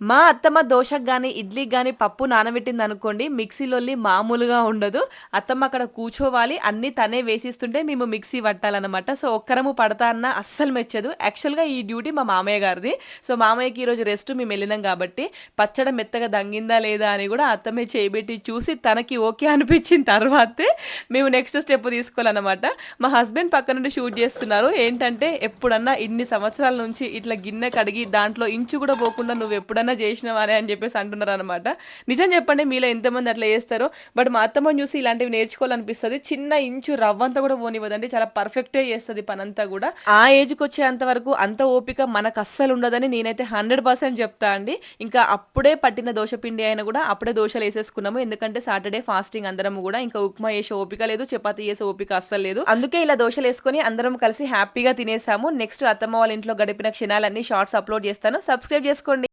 మా అత్తమ్మ దోశకు కానీ ఇడ్లీకి కానీ పప్పు నానబెట్టింది అనుకోండి మిక్సీలోల్లి మామూలుగా ఉండదు. అత్తమ్మ అక్కడ కూర్చోవాలి. అన్నీ తనే వేసిస్తుంటే మేము మిక్సీ పట్టాలన్నమాట సో, ఒక్కరము పడతా అన్నా అస్సలు మెచ్చదు. యాక్చువల్‌గా ఈ డ్యూటీ మా మామయ్య గారిది. సో, మామయ్యకి ఈరోజు రెస్ట్ మేము వెళ్ళినాం కాబట్టి పచ్చడి మెత్తగా దంగిందా లేదా అని కూడా అత్తమ్మే చేయబెట్టి చూసి తనకి ఓకే అనిపించిన తర్వాతే మేము నెక్స్ట్ స్టెప్ తీసుకోవాలన్నమాట మా హస్బెండ్ పక్క నుండి షూట్ చేస్తున్నారు. ఏంటంటే ఎప్పుడన్నా ఇన్ని సంవత్సరాల నుంచి ఇట్లా గిన్నె కడిగి దాంట్లో ఇంచు కూడా పోకుండా నువ్వు ఎప్పుడన్నా చేసినవానే అని చెప్పేసి అంటున్నారు అనమాట నిజం చెప్పండి మీలో ఎంతమంది అట్లా చేస్తారో. బట్ మా అత్తమ్మని చూసి ఇలాంటివి నేర్చుకోవాలనిపిస్తది. చిన్న ఇంచు రవ్వంతా కూడా పోనివ్వదండి. చాలా పర్ఫెక్టే చేస్తుంది పనంతా కూడా ఆ ఏజ్‌కొచ్చేంత వరకు అంత ఓపిక మనకు అస్సలు ఉండదని నేనైతే 100% చెప్తా అండి. ఇంకా అప్పుడే పట్టిన దోశ పిండి అయినా కూడా అప్పుడే దోశలు వేసేసుకున్నాము ఎందుకంటే సాటర్‌డే ఫాస్టింగ్ అందరము కూడా ఇంకా ఉప్మా చేసే ఓపిక లేదు. చపాతీ చేసే ఓపిక అస్సలు లేదు. అందుకే ఇలా దోశలు వేసుకొని అందరం కలిసి హ్యాపీగా తినేసాము. నెక్స్ట్ అత్తమ్మ వాళ్ళ ఇంట్లో గడిపిన క్షణాలన్నీ షార్ట్స్ అప్‌లోడ్ చేస్తాను. సబ్స్క్రైబ్ చేసుకోండి.